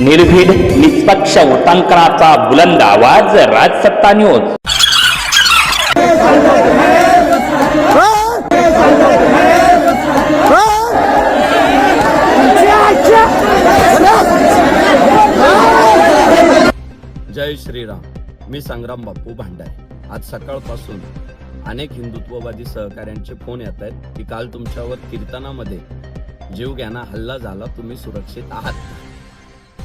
निर्भीड निष्पक्ष उटांकनाचा बुलंद आवाज राजसत्ता न्यूज. जय श्रीराम. मी संग्राम बापू भांडारे. आज सकाळपासून अनेक हिंदुत्ववादी सहकाऱ्यांचे फोन येत आहेत की काल तुमच्यावर कीर्तनामध्ये जीवघ्याना हल्ला झाला तुम्ही सुरक्षित आहात.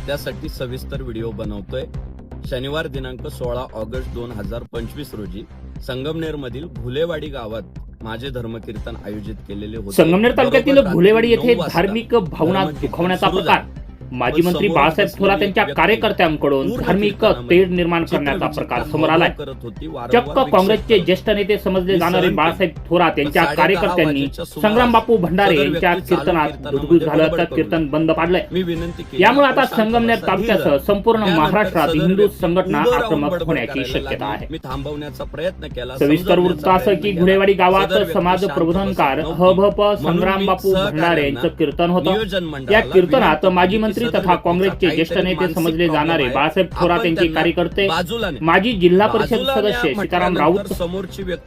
त्यासाठी सविस्तर व्हिडिओ बनवतोय. शनिवार दिनांक सोळा ऑगस्ट दोन हजार पंचवीस रोजी संगमनेर मधील घुलेवाडी गावात माझे धर्मकीर्तन आयोजित केलेले होते. संगमनेर तालुक्यातील रात्री येथे धार्मिक भावना दुखवण्याचा प्रकार. माजी मंत्री बाळासाहेब थोरात यांच्या कार्यकर्त्यांकडून धार्मिक तेढ निर्माण करण्याचा प्रकार समोर आलाय चक्क काँग्रेसचे ज्येष्ठ नेते समजले जाणारे बाळासाहेब थोरात यांच्या कार्यकर्त्यांनी वाजेच्या सुमारास संग्राम बापू भंडारे यांच्या कीर्तनात तर करू कीर्तन बंद पाडलंय यामुळे आता संगमनेर तालुक्यासह. संपूर्ण महाराष्ट्रात हिंदू संघटना आक्रमक होण्याची शक्यता. आहे थांबवण्याचा प्रयत्न केला सविस्तर वृत्त असं की केला. घुलेवाडी गावात समाज प्रबोधनकार बसत नव्हती. हभप म्हणून संग्राम मी बापू भंडारे यांचं कीर्तन होतं या कीर्तनात माजी केली मंत्री तथा काँग्रेसचे ज्येष्ठ नेते समजले जाणारे. बाळासाहेब थोरात यांचे कार्यकर्ते. माजी जिल्हा परिषद सदस्य सीताराम राऊत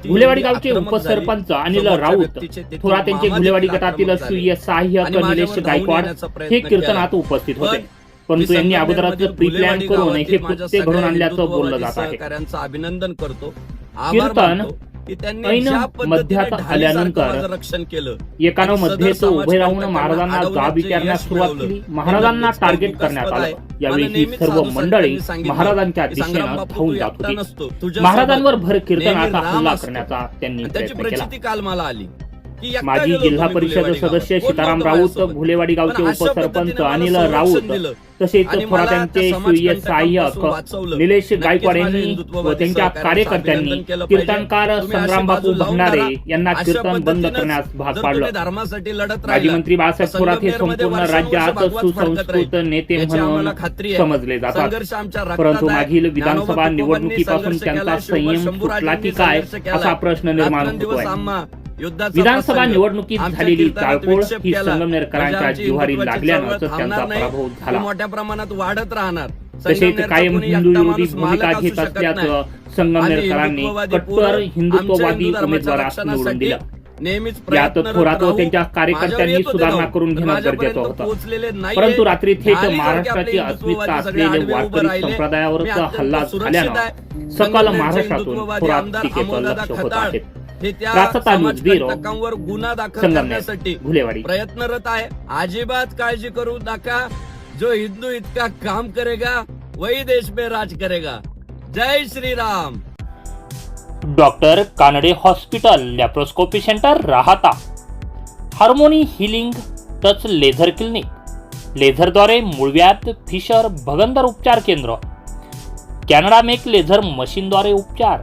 घुलेवाडी गावचे. उपसरपंच अनिल राऊत थोरात यांचे घुलेवाडी गटातील. सुय सहाय्यक निलेश गायकवाड हे. कीर्तनात उपस्थित होते परंतु यांनी अगोदरच प्लॅन घुलेवाडी करून हे कृत्य घडून आणल्याचं बोललं जात आहे अभिनंदन करतो कीर्तन की त्यांनी ज्या पद्धतीने ढालीसारखं रक्षण केलं एकानं मध्येच समाज उभे राहून महाराजांना जाब विचारण्यास सुरुवात. केली. महाराजांना टार्गेट करण्यात. आलं. यावेळी सर्व मंडळी महाराजांच्या दिशेनं धावून तू जात होती. महाराजांवर भर कीर्तनाचा हल्ला. करण्याचा त्यांनी त्याची प्रयत्न केला. प्रचिती काल मला आली. माजी जिल्हा परिषद सदस्य सीताराम राऊत. घुलेवाडी गावचे उपसरपंच अनिल राऊत. तसेच थोरात यांचे सहाय्यक. निलेश गायकवाड यांनी व त्यांच्या कार्यकर्त्यांनी. कीर्तनकार तुम्ही अशी संग्राम बापू बाजू लावून भंडारे. यांना कीर्तन बंद करण्यास भाग पाडलं माजी मंत्री बाळासाहेब थोरात हे संपूर्ण राज्यात सुसंस्कृत. नेते म्हणून. समजले जातात परंतु. मागील विधानसभा निवडणुकीपासून त्यांचा संयम सुटला की काय. असा प्रश्न निर्माण होतोय विधानसभा निवडणुकीत झालेली चाळपोळ ही. संगमनेरकरांच्या जिव्हारी लागल्यानं त्यांचा. पराभव झाला मोठ्या प्रमाणात वाढत राहणार तसेच कायम हिंदू विरोधी भूमिका घेत असल्याचं. संगमनेरकरांनी कट्टर हिंदुत्ववादी उमेदवारास निवडून दिलं नेहमीच यात थोरात. त्यांच्या कार्यकर्त्यांनी सुधारणा. करून घेणं गरजेचं होतं. परंतु रात्री थेट महाराष्ट्राची अस्मिता असलेले वारकरी संप्रदायावरचा हल्ला झाल्यानं आहे. सकल महाराष्ट्रातून थोरात टीकेचं लक्ष होत आहेत हे त्या समाजकंटकांवर गुन्हा दाखल करण्यासाठी प्रयत्नरत आहे. अजिबात काळजी करू नका. जो हिंदू इतका काम करेगा वही देश में राज करेगा. जय Shri Ram doctor Kanade hospital laparoscopy centre Rahata. Harmony healing touch laser clinic. लेझरद्वारे मूळव्याध फिशर भगंदर उपचार केंद्र. कॅनडा मेक लेझर मशीनद्वारे उपचार.